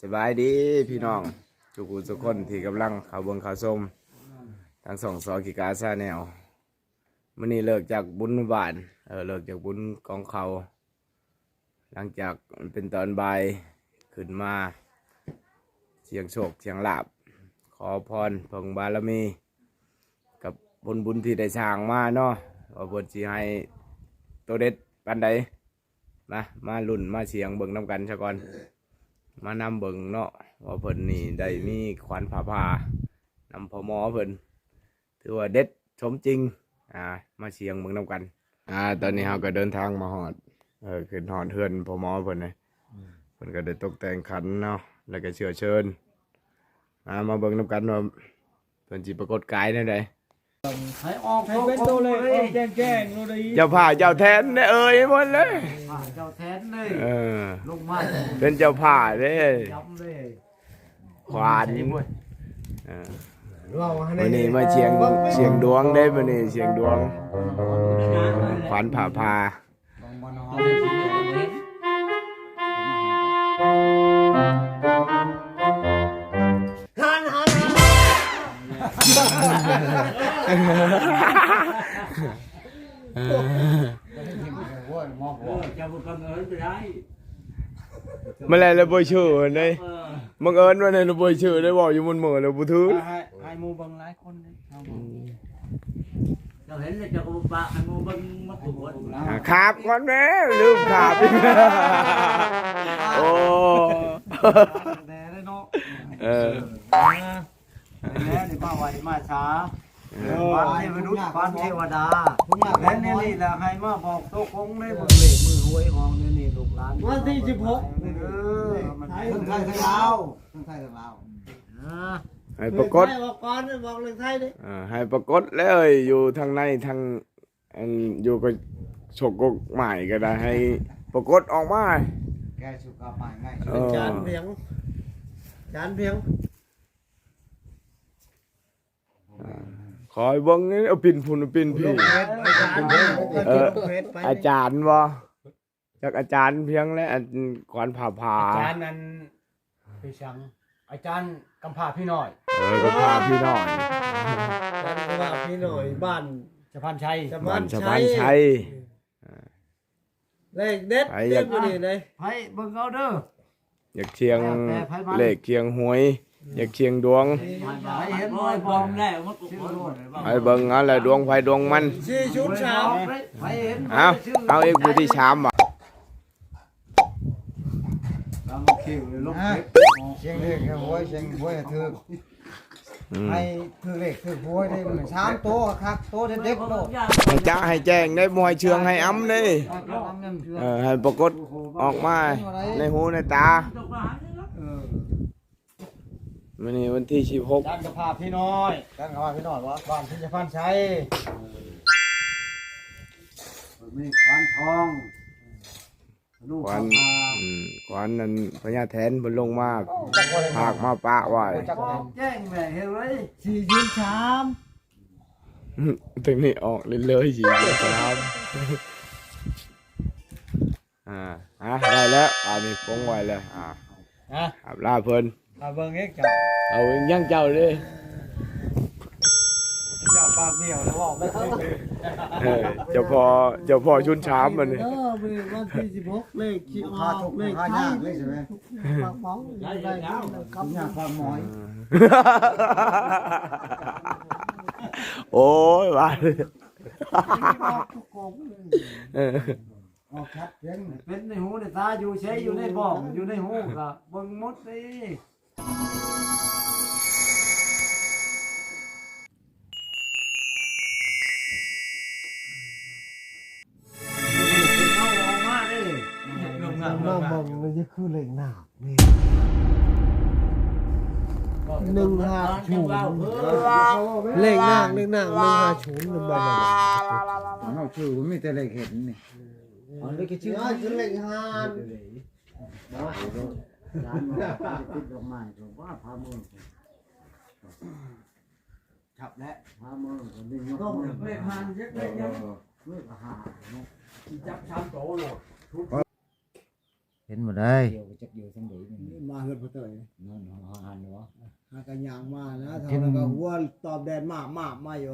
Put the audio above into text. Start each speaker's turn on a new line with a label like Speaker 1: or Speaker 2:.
Speaker 1: สบายดีพี่น้องทุกคนทุกคนที่กำลังข่าวเบงข่าวส้มทั้งสองสอกิกาซาแนวมันนี้เลิกจากบุญบานเออเลิกจากบุญกองเขา หลังจากมันเป็นตอนบ่ายขึ้นมาเสียงโชคเสียงลาบ ขอพรเพิ่งบารมี กับบุญบุญที่ได้สร้างมาเนาะว่าเพิ่นสิให้ตัวเด็ดปันใดมามาลุ่นมาเสียงเบิ่งน้ำกันซะก่อน มานำเบิงเนาะว่าเพิ่นนี่ได้มีขวัญผาผานำพอมอเพิ่นถือว่าเด็ดสมจริง อ่า มาเชียงเบิ่งนำกัน อ่า ตอนนี้เราก็เดินทางมาฮอด เออขึ้นฮอดเฮือนพอมอเพิ่นเลยเพิ่นก็ได้ตกแต่งขันเนาะแล้วก็เชื้อเชิญอ่ามาเบิงนำกันว่าเพิ่นสิปรากฏกายได้ได
Speaker 2: ให้ออก
Speaker 3: ให้เป็นตัวเลยออกแจ้งแจ้งๆรู้ได้ยิน
Speaker 1: เจ้าผ่าเจ้าแทนได้เอ่ยหมดเลย
Speaker 2: ผ่าเจ้าแทนเลย
Speaker 1: เออ
Speaker 2: ลงมา
Speaker 1: เป็นเจ้าผ่าเด้
Speaker 2: ย้ำเลย
Speaker 1: ขวานเออ
Speaker 3: เราให้
Speaker 1: วันนี้มาเชียงเชียงดวงได้วันนี้เชียงดวงขวัญผ่าพา
Speaker 2: ต้องมานอนโอ้ย มองหัว
Speaker 4: จะบุกบังเอิญได้
Speaker 1: มาแล้วเราบ่ชื่อเลยบังเอิญว่าในเราบ่ชื่อได้บอกอยู่บนมือเราบ่ถือ
Speaker 3: ห้มูบังหลายคนเลยเอา
Speaker 4: เราเห็นเลยจะกูปะให้มูบังมาปวด
Speaker 1: อ่าขาบก่อนแม่ลืมขาบอีกโอ้
Speaker 2: แต่ได้เนาะ
Speaker 1: เออ
Speaker 2: แล้วนี่มาไหวมาช้า พันเทวนุษย์พันเทวดาและนี่นี่แหละให้มาบอกโตคงได้เบิ่งเลขมือหวยออกนี่นี่ลูกหลาน
Speaker 3: วันที่สิบหก
Speaker 2: เออมัน
Speaker 3: ไทย
Speaker 2: เพิ่งไทยทั้งลาวเพิ่งไทยทั้งลาวอ่า
Speaker 1: ให้ปรากฏ
Speaker 3: บอกก่อนบอกเรื่องไทยดิ
Speaker 1: อ่าให้ปรากฏเลยอยู่ทางในทางอันอยู่กับโชกกกใหม่ก็ได้ให้ปรากฏออกมา
Speaker 2: แกสุขภาพง่าย
Speaker 1: เออ
Speaker 3: จานเพียงจานเพียง
Speaker 1: ขอให้เบิ่งนี่เอาปิ่นพุ่นเอาปิ่นพี่
Speaker 3: ลงเพชรอาจารย์
Speaker 1: เออ
Speaker 3: ลงเพชรไป
Speaker 1: อาจารย์บ่จากอาจารย์เพียงและอันขวัญผ่าผา
Speaker 5: อาจารย์นั้นพี่ชัง อาจารย์กำพร้าพี่น้อย
Speaker 1: เออก็พาพี่น้อย
Speaker 3: บ้านว่าพี่หน่อยบ้าน
Speaker 5: สะพานชัย
Speaker 3: ส
Speaker 1: บ้ามา
Speaker 3: นน
Speaker 1: สะ
Speaker 3: ชั
Speaker 1: พาน
Speaker 3: ย
Speaker 1: ชัย
Speaker 3: เลขเด็ด
Speaker 1: ไป
Speaker 3: เด็
Speaker 1: อยา
Speaker 3: ด
Speaker 1: ก
Speaker 3: อยู่นี่เลย
Speaker 2: ไผเบิ่งเอาเด้อ
Speaker 1: อยากเชียง
Speaker 2: แต่ไผมัน
Speaker 1: เลขเชียงหวย อยากเชียงดวง
Speaker 2: ไผเห็น
Speaker 4: บ
Speaker 2: บ่
Speaker 4: อย
Speaker 2: บบอ
Speaker 4: องมแล้วมาปวด
Speaker 1: ให้เบิ่งเอาแหละดวงไฟดวงมัน
Speaker 3: สี่ชุดสาม
Speaker 2: ไผเห็น
Speaker 1: เอาเอาเอกผู้ที่ชามบ่
Speaker 2: ลำคิวเลยลงเพชร
Speaker 6: เชียงเลขแค่หวยเชียงหวยถือ
Speaker 1: อืม
Speaker 6: ให้ถือเลขถือหวยได้มันสามโตวคักโตวเด็กๆโต
Speaker 1: ให้จ้าให้แจ้งได้บ่ให้เชืองให้อ้ำเลยเออให้ปรากฏออกมาในหูในตา
Speaker 4: ตกมาหาเนี่ย
Speaker 2: เออ
Speaker 1: มื้อนี้วันที่16
Speaker 5: อาจารย์กำพร้าพี่น้อย
Speaker 6: กันเขาว่าพี่น้อยว่า
Speaker 5: บ้านพิจพันชัย
Speaker 2: มีควันทองลูก
Speaker 1: ขวัญ
Speaker 2: พา
Speaker 1: อืมขวัญนั้นพญาแทนเพิ่นลงมาพากมาปะไว้
Speaker 2: บอกแจ้งแม่เฮ้ยเว้ย
Speaker 3: สี่ชุดสาม
Speaker 1: ถึงนี่ออกเลยเลยสิครับอ่าอะได้แล้วอ่านี่ปงไว้เลยอ่า
Speaker 5: นะ
Speaker 1: อาบลาเพิ่น
Speaker 3: มาเบิ่งเอ็กเจ้า
Speaker 1: เอายังเจ้าเลย
Speaker 2: เจ้าปากเบี้ยวแล้วบอกไม่เคย
Speaker 1: เออเจ้าพ่อเจ้าพ่อชุนชามมันนี่
Speaker 3: เออมีวันที่สิบหกเลขขี้อ
Speaker 6: พา
Speaker 3: อก
Speaker 6: ทุก
Speaker 3: เลข
Speaker 6: พา
Speaker 3: ไท
Speaker 6: ยายกเลยใช่ไหม
Speaker 3: ปากหมองได้ได้ครับ
Speaker 6: ยากพาหมอย
Speaker 1: โอ้ยว่าเลย
Speaker 3: ทุกกองเลย
Speaker 1: เออ
Speaker 6: ออกชัดเพียง
Speaker 2: เป็นในหูในตาอยู่ใช้อยู่ในบ่องอยู่ในหูก็เบิ่งหมดเลยเอาออกมาเลย
Speaker 3: น้ำมองมันจะคือเลขหน้านี่หนึ่งห้าศูนย์เลขหน้าเลขหน้าหนึ่งห้าศูนย์มันบ้า
Speaker 6: เอาชื่อมันมีแต่เลขเห็นนี่
Speaker 2: เอาเลยก็
Speaker 3: ชื่
Speaker 2: อ
Speaker 3: อชื่อเลขห้า
Speaker 2: ร้านมันติดดอกไม้ผมว่าพามือจับและพามือผมนี่ยก
Speaker 4: ต้อง
Speaker 2: มือ
Speaker 4: เลขหันเยอะเลยยัง
Speaker 2: มือก็หา
Speaker 4: จับชามโตหลด
Speaker 7: เห็นหมดได้
Speaker 6: เดียวจักเดียวสังเดีนี่
Speaker 3: นี่มาเฮือนพ่อเตย
Speaker 6: นอนหันหันวะ
Speaker 3: หากันยางมานะทำแล้วก็หัวตอบแดนมากมากมาอยู่